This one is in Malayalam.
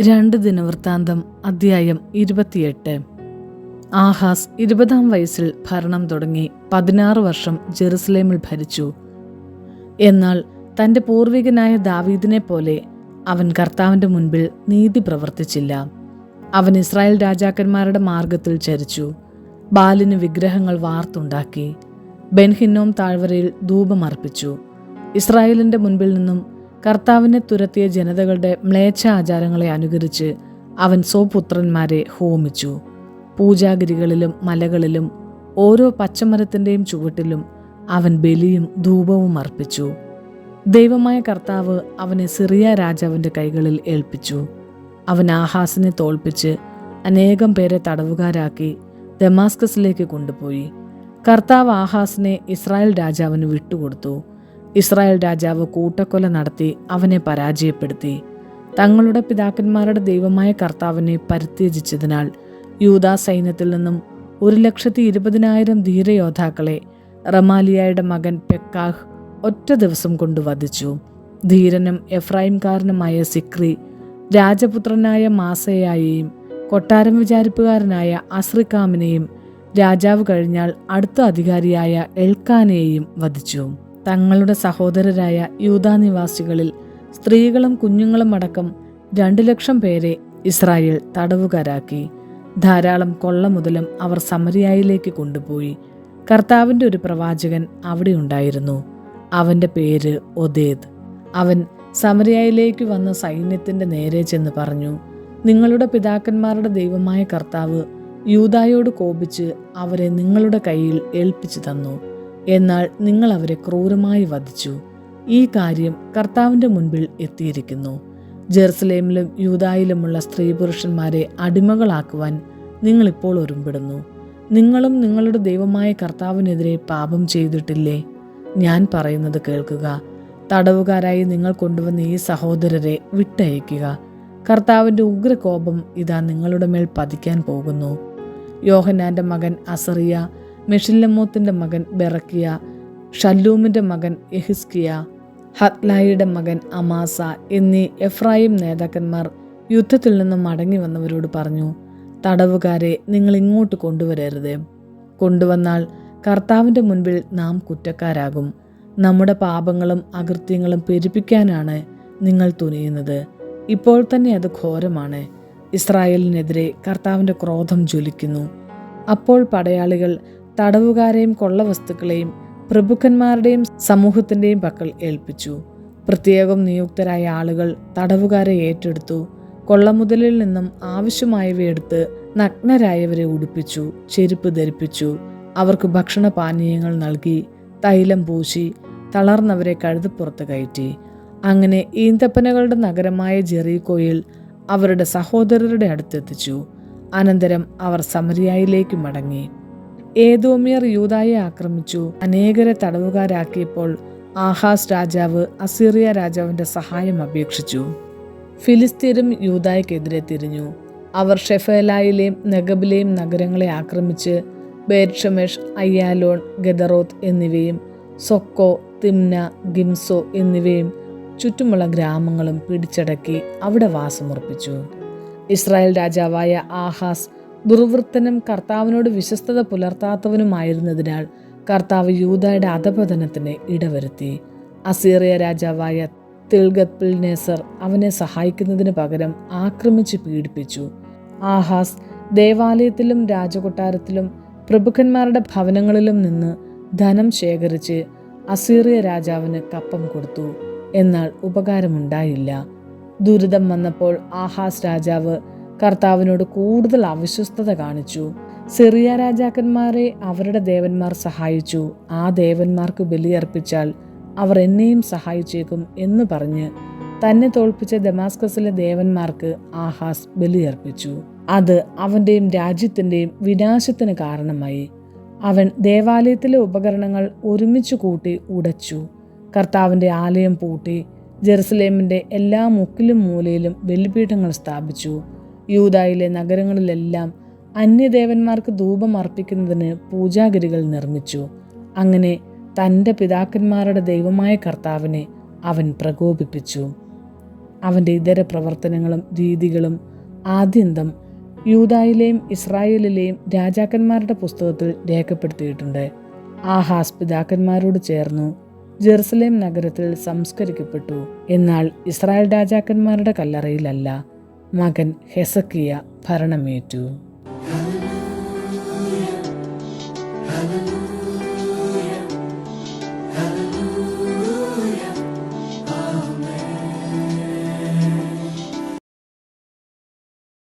രണ്ട് ദിനവൃത്താന്തം അധ്യായം ഇരുപത്തിയെട്ട്. ആഹാസ് ഇരുപതാം വയസ്സിൽ ഭരണം തുടങ്ങി പതിനാറ് വർഷം ജെറുസലേമിൽ ഭരിച്ചു. എന്നാൽ തന്റെ പൂർവികനായ ദാവീദിനെ പോലെ അവൻ കർത്താവിന്റെ മുൻപിൽ നീതി പ്രവർത്തിച്ചില്ല. അവൻ ഇസ്രായേൽ രാജാക്കന്മാരുടെ മാർഗത്തിൽ ചരിച്ചു ബാലിന് വിഗ്രഹങ്ങൾ വാർത്തുണ്ടാക്കി ബെൻഹിന്നോം താഴ്വരയിൽ ധൂപമർപ്പിച്ചു ഇസ്രായേലിന്റെ മുൻപിൽ നിന്നും കർത്താവിനെ തുരത്തിയ ജനതകളുടെ മ്ലേച്ഛ ആചാരങ്ങളെ അനുകരിച്ച് അവൻ സ്വപുത്രന്മാരെ ഹോമിച്ചു. പൂജാഗിരികളിലും മലകളിലും ഓരോ പച്ചമരത്തിന്റെയും ചുവട്ടിലും അവൻ ബലിയും ധൂപവും അർപ്പിച്ചു. ദൈവമായ കർത്താവ് അവനെ സിറിയ രാജാവിന്റെ കൈകളിൽ ഏൽപ്പിച്ചു. അവൻ ആഹാസിനെ തോൽപ്പിച്ച് അനേകം പേരെ തടവുകാരാക്കി ദമാസ്കസിലേക്ക് കൊണ്ടുപോയി. കർത്താവ് ആഹാസിനെ ഇസ്രായേൽ രാജാവിന് വിട്ടുകൊടുത്തു. ഇസ്രായേൽ രാജാവ് കൂട്ടക്കൊല നടത്തി അവനെ പരാജയപ്പെടുത്തി. തങ്ങളുടെ പിതാക്കന്മാരുടെ ദൈവമായ കർത്താവിനെ പരിത്യജിച്ചതിനാൽ യൂദാ സൈന്യത്തിൽ നിന്നും ഒരു ലക്ഷത്തി ഇരുപതിനായിരം ധീരയോദ്ധാക്കളെ റമാലിയായുടെ മകൻ പെക്കാഹ് ഒറ്റ ദിവസം കൊണ്ട് വധിച്ചു. ധീരനും എഫ്രൈംകാരനുമായ സിക്രി രാജപുത്രനായ മാസയായെയും കൊട്ടാരം വിചാരിപ്പുകാരനായ അസ്രിക്കാമിനെയും രാജാവ് കഴിഞ്ഞാൽ അടുത്ത അധികാരിയായ എൽക്കാനെയും വധിച്ചു. തങ്ങളുടെ സഹോദരരായ യൂതാ നിവാസികളിൽ സ്ത്രീകളും കുഞ്ഞുങ്ങളും അടക്കം രണ്ടു ലക്ഷം പേരെ ഇസ്രായേൽ തടവുകാരാക്കി. ധാരാളം കൊള്ള മുതലും അവർ സമരിയായിലേക്ക് കൊണ്ടുപോയി. കർത്താവിന്റെ ഒരു പ്രവാചകൻ അവിടെ ഉണ്ടായിരുന്നു. അവന്റെ പേര് ഒദേദ് അവൻ സമരിയായിലേക്ക് വന്ന സൈന്യത്തിന്റെ നേരെ ചെന്ന് പറഞ്ഞു നിങ്ങളുടെ പിതാക്കന്മാരുടെ ദൈവമായ കർത്താവ് യൂതായോട് കോപിച്ച് അവരെ നിങ്ങളുടെ കയ്യിൽ ഏൽപ്പിച്ചു തന്നു. എന്നാൽ നിങ്ങൾ അവരെ ക്രൂരമായി വധിച്ചു. ഈ കാര്യം കർത്താവിന്റെ മുൻപിൽ എത്തിയിരിക്കുന്നു. ജെറുസലേമിലും യൂതായിലുമുള്ള സ്ത്രീ പുരുഷന്മാരെ അടിമകളാക്കുവാൻ നിങ്ങളിപ്പോൾ ഒരുമ്പിടുന്നു. നിങ്ങളും നിങ്ങളുടെ ദൈവമായ കർത്താവിനെതിരെ പാപം ചെയ്തിട്ടില്ലേ? ഞാൻ പറയുന്നത് കേൾക്കുക. തടവുകാരായി നിങ്ങൾ കൊണ്ടുവന്ന ഈ സഹോദരരെ വിട്ടയക്കുക. കർത്താവിന്റെ ഉഗ്രകോപം ഇതാ നിങ്ങളുടെ മേൽ പതിക്കാൻ പോകുന്നു. യോഹനാന്റെ മകൻ അസറിയ മെഷില്ലമോത്തിന്റെ മകൻ ബെറക്കിയ ഷല്ലൂമിന്റെ മകൻ എഹിസ്കിയ ഹത്ലായിയുടെ മകൻ അമാസ എന്നീ എഫ്രായിം നേതാക്കന്മാർ യുദ്ധത്തിൽ നിന്നും മടങ്ങി വന്നവരോട് പറഞ്ഞു തടവുകാരെ നിങ്ങൾ ഇങ്ങോട്ട് കൊണ്ടുവരരുത്. കൊണ്ടുവന്നാൽ കർത്താവിന്റെ മുൻപിൽ നാം കുറ്റക്കാരാകും. നമ്മുടെ പാപങ്ങളും അകൃത്യങ്ങളും പെരുപ്പിക്കാനാണ് നിങ്ങൾ തുനിയുന്നത്. ഇപ്പോൾ തന്നെ അത് ഘോരമാണ്. ഇസ്രായേലിനെതിരെ കർത്താവിന്റെ ക്രോധം ജ്വലിക്കുന്നു. അപ്പോൾ പടയാളികൾ തടവുകാരെയും കൊള്ള വസ്തുക്കളെയും പ്രഭുക്കന്മാരുടെയും സമൂഹത്തിന്റെയും പക്കൽ ഏൽപ്പിച്ചു. പ്രത്യേകം നിയുക്തരായ ആളുകൾ തടവുകാരെ ഏറ്റെടുത്തു. കൊള്ളമുതലിൽ നിന്നും ആവശ്യമായവയെടുത്ത് നഗ്നരായവരെ ഉടുപ്പിച്ചു ചെരുപ്പ് ധരിപ്പിച്ചു. അവർക്ക് ഭക്ഷണ പാനീയങ്ങൾ നൽകി തൈലം പൂശി തളർന്നവരെ കഴുതപ്പുറത്ത് കയറ്റി. അങ്ങനെ ഈന്തപ്പനകളുടെ നഗരമായ ജെറീകോയിൽ അവരുടെ സഹോദരരുടെ അടുത്തെത്തിച്ചു. അനന്തരം അവർ സമരിയായിലേക്ക് മടങ്ങി. ഏതോമിയർ യൂതായെ ആക്രമിച്ചു. അനേകരെ തടവുകാരാക്കിയപ്പോൾ ആഹാസ് രാജാവ് അസീറിയ രാജാവിന്റെ സഹായം അപേക്ഷിച്ചു. ഫിലിസ്തീനും യൂതായ്ക്കെതിരെ തിരിഞ്ഞു. അവർ ഷെഫേലായിലെയും നഗബിലെയും നഗരങ്ങളെ ആക്രമിച്ച് ബേർഷമേഷ് അയ്യാലോൺ ഗദറോത്ത് എന്നിവയും സൊക്കോ തിംന ഗിംസോ എന്നിവയും ചുറ്റുമുള്ള ഗ്രാമങ്ങളും പിടിച്ചടക്കി അവിടെ വാസമുറപ്പിച്ചു. ഇസ്രായേൽ രാജാവായ ആഹാസ് ദുർവൃത്തനും കർത്താവിനോട് വിശ്വസ്തത പുലർത്താത്തവനുമായിരുന്നതിനാൽ കർത്താവ് യൂതയുടെ അധപതനത്തിന് ഇടവരുത്തി. അസീറിയ രാജാവായ തിൽഗത് നേസർ അവനെ സഹായിക്കുന്നതിന് പകരം ആക്രമിച്ച് പീഡിപ്പിച്ചു. ആഹാസ് ദേവാലയത്തിലും രാജകൊട്ടാരത്തിലും പ്രഭുക്കന്മാരുടെ ഭവനങ്ങളിലും നിന്ന് ധനം ശേഖരിച്ച് അസീറിയ രാജാവിന് കപ്പം കൊടുത്തു. എന്നാൽ ഉപകാരമുണ്ടായില്ല. ദുരിതം വന്നപ്പോൾ ആഹാസ് രാജാവ് കർത്താവിനോട് കൂടുതൽ അവിശ്വസ്തത കാണിച്ചു. സിറിയ രാജാക്കന്മാരെ അവരുടെ ദേവന്മാർ സഹായിച്ചു. ആ ദേവന്മാർക്ക് ബലിയർപ്പിച്ചാൽ അവർ എന്നെയും സഹായിച്ചേക്കും എന്ന് പറഞ്ഞ് തന്നെ തോൽപ്പിച്ച ദമാസ്കസിലെ ദേവന്മാർക്ക് ആഹാസ് ബലിയർപ്പിച്ചു. അത് അവന്റെയും രാജ്യത്തിന്റെയും വിനാശത്തിന് കാരണമായി. അവൻ ദേവാലയത്തിലെ ഉപകരണങ്ങൾ ഒരുമിച്ച് കൂട്ടി ഉടച്ചു. കർത്താവിന്റെ ആലയം പൂട്ടി. ജെറുസലേമിന്റെ എല്ലാ മുക്കിലും മൂലയിലും ബലിപീഠങ്ങൾ സ്ഥാപിച്ചു. യൂതായിലെ നഗരങ്ങളിലെല്ലാം അന്യദേവന്മാർക്ക് ധൂപം അർപ്പിക്കുന്നതിന് പൂജാഗിരികൾ നിർമ്മിച്ചു. അങ്ങനെ തന്റെ പിതാക്കന്മാരുടെ ദൈവമായ കർത്താവിനെ അവൻ പ്രകോപിപ്പിച്ചു. അവന്റെ ഇതര പ്രവർത്തനങ്ങളും രീതികളും ആദ്യന്തം യൂതായിലെയും ഇസ്രായേലിലെയും രാജാക്കന്മാരുടെ പുസ്തകത്തിൽ രേഖപ്പെടുത്തിയിട്ടുണ്ട്. ആഹാസ് പിതാക്കന്മാരോട് ചേർന്നു ജെറുസലേം നഗരത്തിൽ സംസ്കരിക്കപ്പെട്ടു. എന്നാൽ ഇസ്രായേൽ രാജാക്കന്മാരുടെ കല്ലറയിലല്ല മകൻ ഹെസക്കിയ ഭരണമേറ്റു.